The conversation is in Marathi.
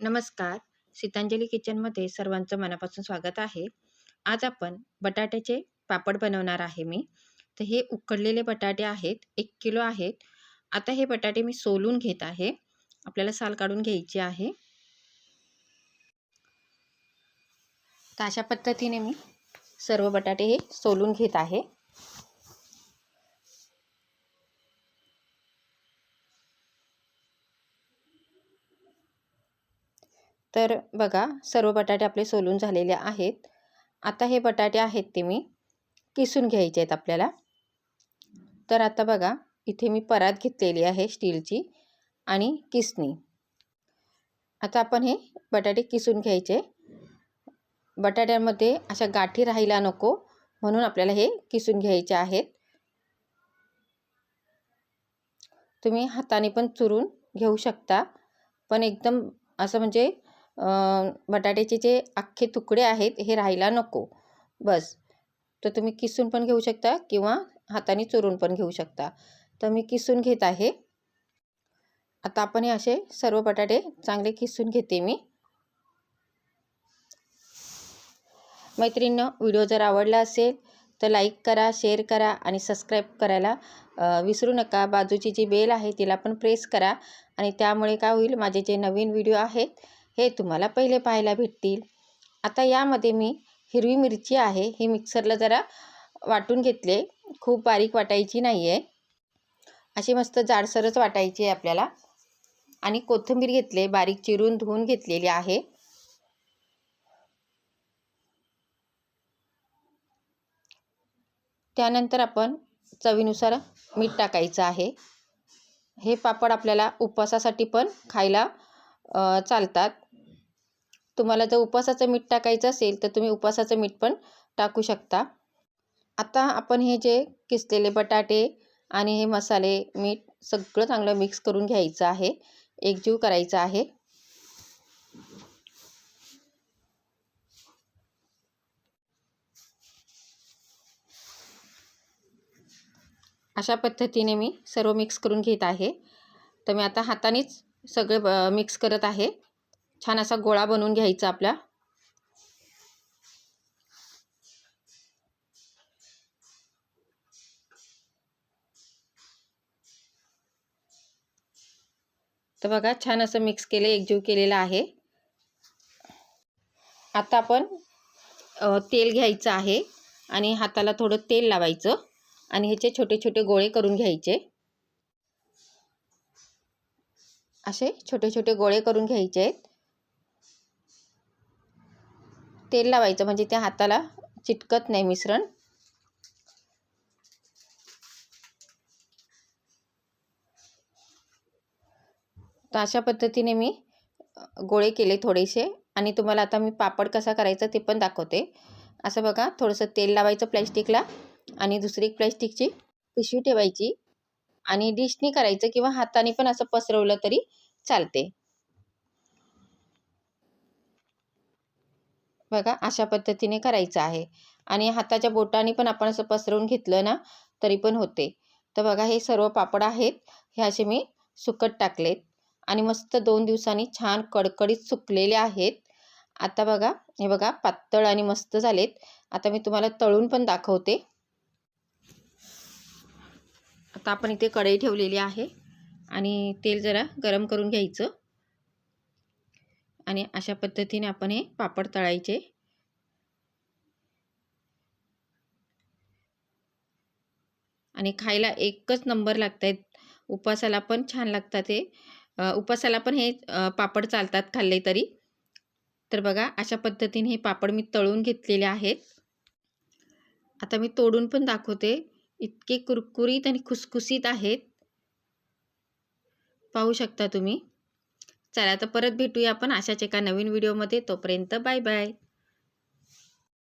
नमस्कार. सीतांजली किचनमध्ये सर्वांचं मनापासून स्वागत आहे. आज आपण बटाट्याचे पापड बनवणार आहे मी. तर हे उकडलेले बटाटे आहेत एक किलो आहेत. आता हे बटाटे मी सोलून घेत आहे. आपल्याला साल काढून घ्यायची आहे. तर अशा पद्धतीने मी सर्व बटाटे हे सोलून घेत आहे. तर बघा सर्व बटाटे आपले सोलून झालेले आहेत. आता हे बटाटे आहेत ते मी किसून घ्यायचे आहेत आपल्याला. तर आता बघा इथे मी परात घेतलेली आहे स्टीलची आणि किसणी आता आपण हे बटाटे किसून घ्यायचे. बटाट्यामध्ये अशा गाठी राहायला नको म्हणून आपल्याला हे किसून घ्यायचे आहेत. तुम्ही हाताने पण चुरून घेऊ शकता पण एकदम असं म्हणजे बटाट्याचे जे अख्खे तुकडे आहेत हे राहायला नको. बस. तर तुम्ही किसून पण घेऊ शकता किंवा हाताने चुरून पण घेऊ शकता. तर मी किसून घेत आहे. आता आपण हे असे सर्व बटाटे चांगले किसून घेते मी. मैत्रिणीनं व्हिडिओ जर आवडला असेल तर लाईक करा शेअर करा आणि सबस्क्राईब करायला विसरू नका. बाजूची जी बेल आहे तिला पण प्रेस करा. आणि त्यामुळे काय होईल माझे जे नवीन व्हिडिओ आहेत हे तुम्हाला पहिले पाहायला भेटतील. आता यामध्ये मी हिरवी मिरची आहे ही मिक्सरला जरा वाटून घेतले. खूप बारीक वाटायची नाही आहे अशी मस्त जाडसरच वाटायची आहे आपल्याला. आणि कोथिंबीर घेतले बारीक चिरून धुवून घेतलेली आहे. त्यानंतर आपण चवीनुसार मीठ टाकायचं आहे. हे पापड आपल्याला उपवासासाठी पण खायला चालतात. तुम्हाला जर उपवासाचं मीठ टाकायचं असेल तर तुम्ही उपवासाचं मीठ पण टाकू शकता. आता आपण हे जे किसलेले बटाटे आणि हे मसाले मीठ सगळं चांगलं मिक्स करून घ्यायचं आहे. एकजीव करायचं आहे. अशा पद्धतीने मी सर्व मिक्स करून घेत आहे. तर मी आता हातानेच सगळे मिक्स करत आहे. छान असा गोळा बनवून घ्यायचा आपला. तर बघा छान असं मिक्स केले एकजीव केलेला आहे. आता आपण तेल घ्यायचं आहे आणि हाताला थोडं तेल लावायचं आणि ह्याचे छोटे छोटे गोळे करून घ्यायचे. असे छोटे छोटे गोळे करून घ्यायचे आहेत. तेल लावायचं म्हणजे त्या हाताला चिटकत नाही मिश्रण. तर अशा पद्धतीने मी गोळे केले थोडेसे. आणि तुम्हाला आता मी पापड कसा करायचा ते पण दाखवते. असं बघा थोडंसं तेल लावायचं प्लॅस्टिकला आणि दुसरी एक प्लॅस्टिकची पिशवी ठेवायची. आणि डिशनी करायचं किंवा हाताने पण असं पसरवलं तरी चालते. बघा अशा पद्धतीने करायचं आहे. आणि हाताच्या बोटाने पण आपण असं पसरवून घेतलं ना तरी पण होते. तर बघा हे सर्व पापड आहेत. हे असे मी सुकत टाकलेत. आणि मस्त दोन दिवसांनी छान कडकडीत सुकलेले आहेत. आता बघा हे बघा पातळ आणि मस्त झालेत. आता मी तुम्हाला तळून पण दाखवते. आता आपण इथे कढई ठेवलेली आहे. आणि तेल जरा गरम करून घ्यायचं. आणि अशा पद्धतीने आपण हे पापड तळायचे. आणि खायला एकच नंबर लागत आहेत उपासाला पण छान लागतात हे. उपासाला पण हे पापड चालतात खाल्ले तरी. तर बघा अशा पद्धतीने हे पापड मी तळून घेतलेले आहेत. आता मी तोडून पण दाखवते. इतके कुरकुरीत आणि खुसखुसीत आहेत. पाहू शकता तुम्ही. चला तर परत भेटूया आपण अशाच एका नवीन व्हिडिओमध्ये. तोपर्यंत बाय बाय.